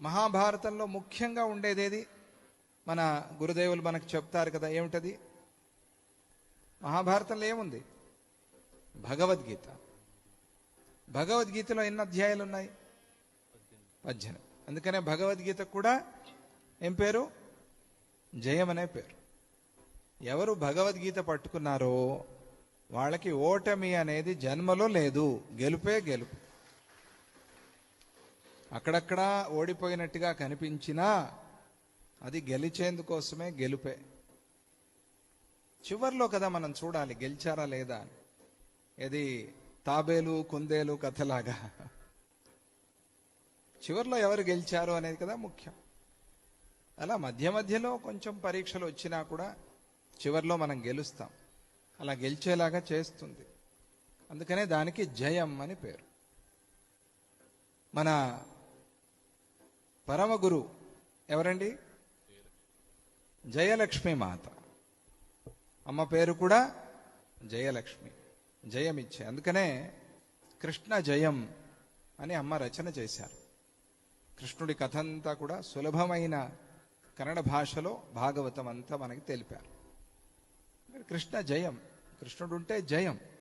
మహాభారతంలో ముఖ్యంగా ఉండేదేది మన గురుదేవులు మనకు చెప్తారు కదా ఏమిటది? మహాభారతంలో ఏముంది? భగవద్గీత. భగవద్గీతలో ఎన్ని అధ్యాయాలు ఉన్నాయి? పద్దెనిమిది. అందుకనే భగవద్గీత కూడా ఏం పేరు? జయం అనే పేరు. ఎవరు భగవద్గీత పట్టుకున్నారో వాళ్ళకి ఓటమి అనేది జన్మలో లేదు గెలుపే గెలుపు. అక్కడక్కడ ఓడిపోయినట్టుగా కనిపించినా అది గెలిచేందుకోసమే గెలుపే. చివర్లో కదా మనం చూడాలి గెలిచారా లేదా ఇది తాబేలు కుందేలు కథలాగా. చివర్లో ఎవరు గెలిచారు అనేది కదా ముఖ్యం. అలా మధ్య మధ్యలో కొంచెం పరీక్షలు వచ్చినా కూడా చివర్లో మనం గెలుస్తాం. అలా గెలిచేలాగా చేస్తుంది. అందుకనే దానికి జయం అని పేరు. మన పరమ గురు ఎవరండి? జయలక్ష్మి మాత. అమ్మ పేరు కూడా జయలక్ష్మి. జయమిచ్చే. అందుకనే కృష్ణ జయం అని అమ్మ రచన చేశారు. కృష్ణుడి కథ అంతా కూడా సులభమైన కన్నడ భాషలో భాగవతం అంతా మనకి తెలిపారు. కృష్ణ జయం. కృష్ణుడు ఉంటే జయం.